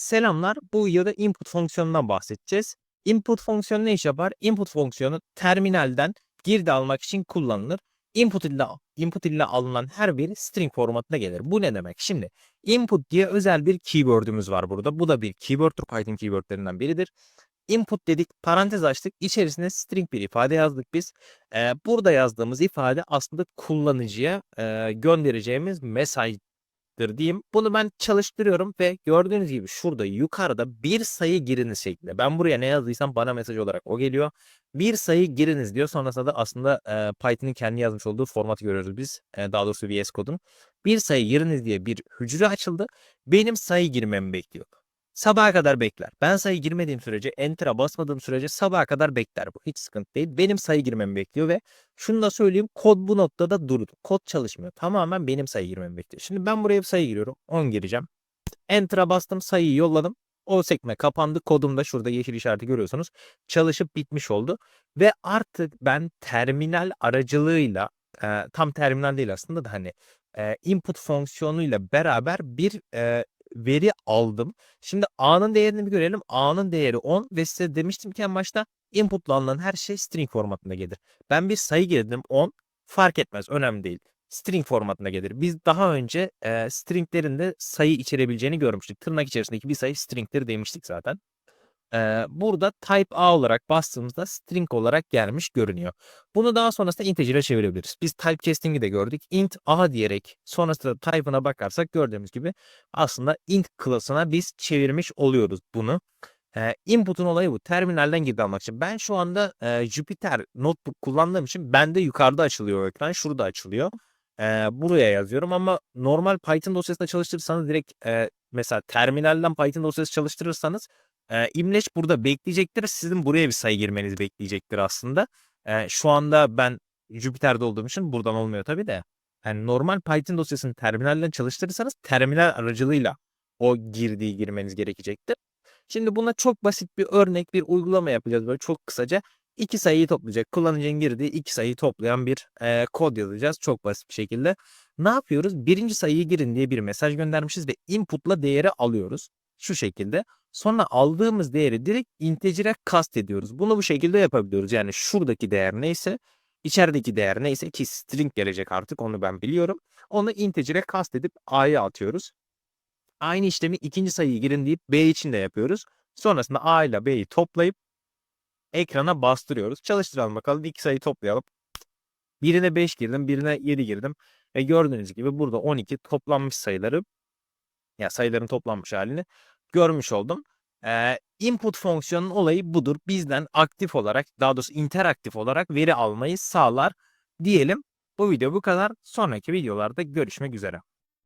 Selamlar. Bu videoda input fonksiyonundan bahsedeceğiz. Input fonksiyonu ne iş yapar? Input fonksiyonu terminalden girdi almak için kullanılır. Input ile input ile alınan her veri string formatına gelir. Bu ne demek? Şimdi input diye özel bir keyword'ümüz var burada. Bu da bir keyword'tur. Python keyword'lerinden biridir. Input dedik, parantez açtık. İçerisine string bir ifade yazdık biz. Ee, burada yazdığımız ifade aslında kullanıcıya e, göndereceğimiz mesaj dır diyeyim. Bunu ben çalıştırıyorum ve gördüğünüz gibi şurada yukarıda bir sayı giriniz şeklinde. Ben buraya ne yazdıysam bana mesaj olarak o geliyor. Bir sayı giriniz diyor. Sonrasında da aslında e, Python'ın kendi yazmış olduğu formatı görüyoruz biz. E, daha doğrusu VS Code'un. Bir sayı giriniz diye bir hücre açıldı. Benim sayı girmemi bekliyor. Sabaha kadar bekler. Ben sayı girmediğim sürece, enter'a basmadığım sürece sabaha kadar bekler bu. Hiç sıkıntı değil. Benim sayı girmemi bekliyor ve şunu da söyleyeyim. Kod bu noktada durdu. Kod çalışmıyor. Tamamen benim sayı girmemi bekliyor. Şimdi ben buraya bir sayı giriyorum. 10 gireceğim. Enter'a bastım. Sayıyı yolladım. O sekme kapandı. Kodum da şurada yeşil işareti görüyorsunuz. Çalışıp bitmiş oldu. Ve artık ben terminal aracılığıyla e, tam terminal değil aslında da hani e, input fonksiyonuyla beraber bir e, veri aldım. Şimdi A'nın değerini bir görelim. A'nın değeri 10 ve size demiştim ki en başta input'la alınan her şey string formatında gelir. Ben bir sayı girdim 10 fark etmez önemli değil. String formatında gelir. Biz daha önce e, stringlerin de sayı içerebileceğini görmüştük. Tırnak içerisindeki bir sayı stringleri demiştik zaten. E, burada type A olarak bastığımızda string olarak gelmiş görünüyor. Bunu daha sonrasında integer'e çevirebiliriz. Biz typecasting'i de gördük. int A diyerek sonrasında type'ına bakarsak gördüğümüz gibi aslında int klasına biz çevirmiş oluyoruz bunu. Eee, input'un olayı bu. Terminalden girdi almak için. Ben şu anda eee, Jupyter Notebook kullandığım için bende yukarıda açılıyor ekran. Şurada açılıyor. Eee, buraya yazıyorum ama normal Python dosyasında çalıştırırsanız direkt eee, mesela terminalden Python dosyası çalıştırırsanız eee, imleç burada bekleyecektir. Sizin buraya bir sayı girmenizi bekleyecektir aslında. Eee, şu anda ben Jupyter'de olduğum için buradan olmuyor tabii de. Yani normal Python dosyasını terminalden çalıştırırsanız terminal aracılığıyla o girdiği girmeniz gerekecektir. Şimdi buna çok basit bir örnek, bir uygulama yapacağız böyle çok kısaca. İki sayıyı toplayacak. Kullanıcının girdiği iki sayıyı toplayan bir eee, kod yazacağız çok basit bir şekilde. Ne yapıyoruz? Birinci sayıyı girin diye bir mesaj göndermişiz ve input'la değeri alıyoruz. Şu şekilde. Sonra aldığımız değeri direkt integer'e kast ediyoruz. Bunu bu şekilde yapabiliyoruz. Yani şuradaki değer neyse, içerideki değer neyse ki string gelecek artık onu ben biliyorum. Onu integer'e kast edip a'ya atıyoruz. Aynı işlemi ikinci sayıyı girin deyip b için de yapıyoruz. Sonrasında a ile b'yi toplayıp ekrana bastırıyoruz. Çalıştıralım bakalım. İki sayıyı toplayalım. Birine 5 girdim, birine 7 girdim. Ve gördüğünüz gibi burada 12 toplanmış sayıları ya sayıların toplanmış halini görmüş oldum. Eee, input fonksiyonunun olayı budur. Bizden aktif olarak daha doğrusu interaktif olarak veri almayı sağlar diyelim. Bu video bu kadar. Sonraki videolarda görüşmek üzere.